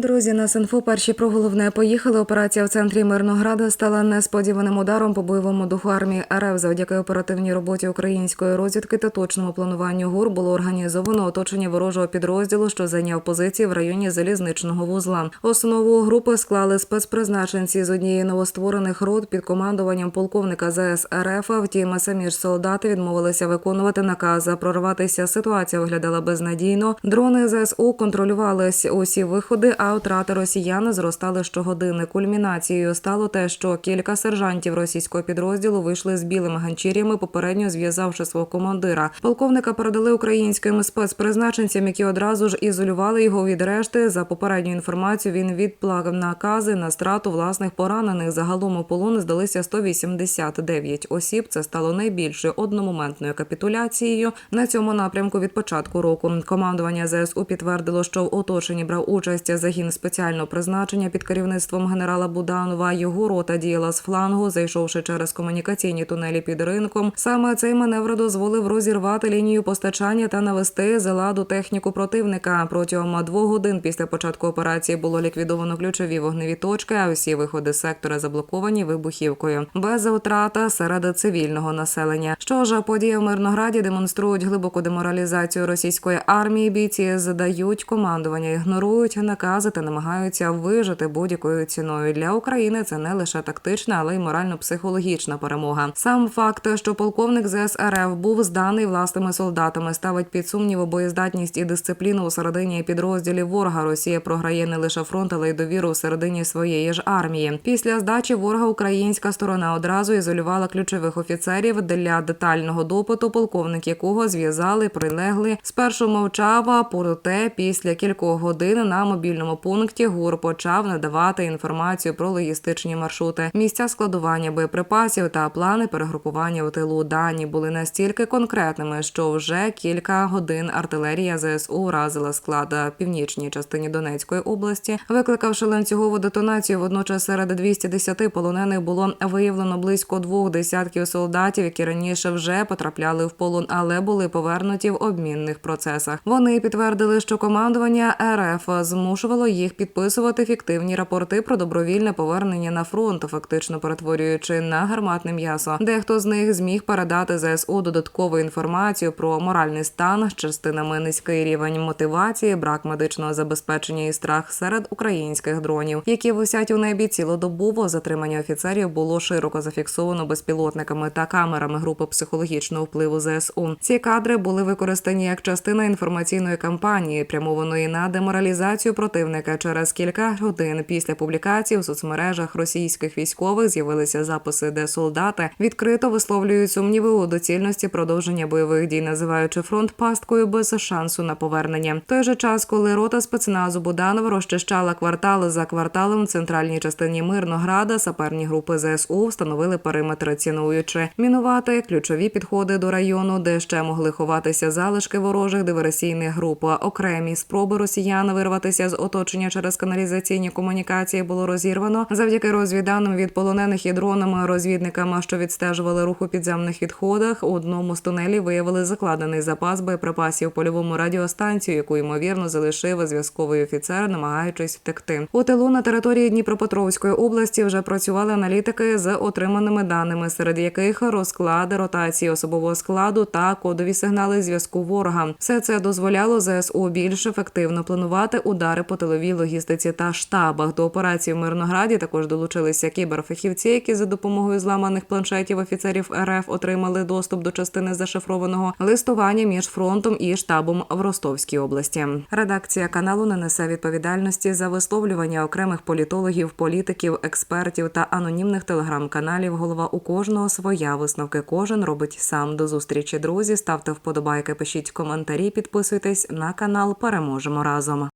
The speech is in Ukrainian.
Друзі, на Синфо перші про головне поїхали. Операція в центрі Мирнограда стала несподіваним ударом по бойовому духу армії РФ. Завдяки оперативній роботі української розвідки та точному плануванню ГУР було організовано оточення ворожого підрозділу, що зайняв позиції в районі залізничного вузла. Основу групи склали спецпризначенці з однієї новостворених рот під командуванням полковника ЗС РФ. Втім, самі ж солдати відмовилися виконувати накази. Прорватися ситуація виглядала безнадійно. Дрони ЗСУ контролювались усі виходи, а втрати росіян зростали щогодини. Кульмінацією стало те, що кілька сержантів російського підрозділу вийшли з білими ганчір'ями, попередньо зв'язавши свого командира. Полковника передали українським спецпризначенцям, які одразу ж ізолювали його від решти. За попередню інформацію він відплакав накази на страту власних поранених. Загалом у полон здалися 189 осіб. Це стало найбільшою одномоментною капітуляцією на цьому напрямку від початку року. Командування ЗСУ підтвердило, що в оточенні брав участь загін спеціального призначення під керівництвом генерала Буданова. Його рота діяла з флангу, зайшовши через комунікаційні тунелі під ринком. Саме цей маневр дозволив розірвати лінію постачання та навести за ладу техніку противника. Протягом двох годин після початку операції було ліквідовано ключові вогневі точки, а усі виходи сектора заблоковані вибухівкою. Без втрата серед цивільного населення. Що ж, події в Мирнограді демонструють глибоку деморалізацію російської армії. Бійці задають командування, ігнорують накази та намагаються вижити будь-якою ціною. Для України це не лише тактична, але й морально-психологічна перемога. Сам факт, що полковник ЗСРФ був зданий власними солдатами, ставить під сумнів боєздатність і дисципліну у середині підрозділів ворога. Росія програє не лише фронт, але й довіру всередині своєї ж армії. Після здачі ворога українська сторона одразу ізолювала ключових офіцерів для детального допиту, полковник якого зв'язали прилегли. Спершу мовчав, проте після кількох годин на мобільному пункті ГУР почав надавати інформацію про логістичні маршрути, місця складування боєприпасів та плани перегрупування у тилу. Дані були настільки конкретними, що вже кілька годин артилерія ЗСУ уразила склад північній частині Донецької області, викликавши ланцюгову детонацію. Водночас серед 210 полонених було виявлено близько двох десятків солдатів, які раніше вже потрапляли в полон, але були повернуті в обмінних процесах. Вони підтвердили, що командування РФ змушувало їх підписувати фіктивні рапорти про добровільне повернення на фронт, фактично перетворюючи на гарматне м'ясо. Дехто з них зміг передати ЗСУ додаткову інформацію про моральний стан з частинами низький рівень мотивації, брак медичного забезпечення і страх серед українських дронів, які висять у небі цілодобово. Затримання офіцерів було широко зафіксовано безпілотниками та камерами групи психологічного впливу ЗСУ. Ці кадри були використані як частина інформаційної кампанії, прямованої на деморалізацію противника. Через кілька годин після публікації в соцмережах російських військових з'явилися записи, де солдати відкрито висловлюють сумніви у доцільності продовження бойових дій, називаючи фронт пасткою без шансу на повернення. Той же час, коли рота спецназу Буданова розчищала квартали за кварталом в центральній частині Мирнограда, саперні групи ЗСУ встановили периметр, цінуючи мінувати ключові підходи до району, де ще могли ховатися залишки ворожих диверсійних груп. Окремі спроби росіян вирватися з оточення через каналізаційні комунікації було розірвано завдяки розвіданим від полонених і дронами розвідниками, що відстежували рух у підземних відходах. У одному з тунелів виявили закладений запас боєприпасів польовому радіостанцію, яку ймовірно залишив зв'язковий офіцер, намагаючись втекти. У тилу на території Дніпропетровської області вже працювали аналітики з отриманими даними, серед яких розклади ротації особового складу та кодові сигнали зв'язку ворога. Все це дозволяло ЗСУ більш ефективно планувати удари по тиловій логістиці та штабах. До операції в Мирнограді також долучилися кіберфахівці, які за допомогою зламаних планшетів офіцерів РФ отримали доступ до частини зашифрованого листування між фронтом і штабом в Ростовській області. Редакція каналу не несе відповідальності за висловлювання окремих політологів, політиків, експертів та анонімних телеграм-каналів. Голова у кожного своя висновки. Кожен робить сам. До зустрічі, друзі. Ставте вподобайки, пишіть коментарі, підписуйтесь на канал. Переможемо разом.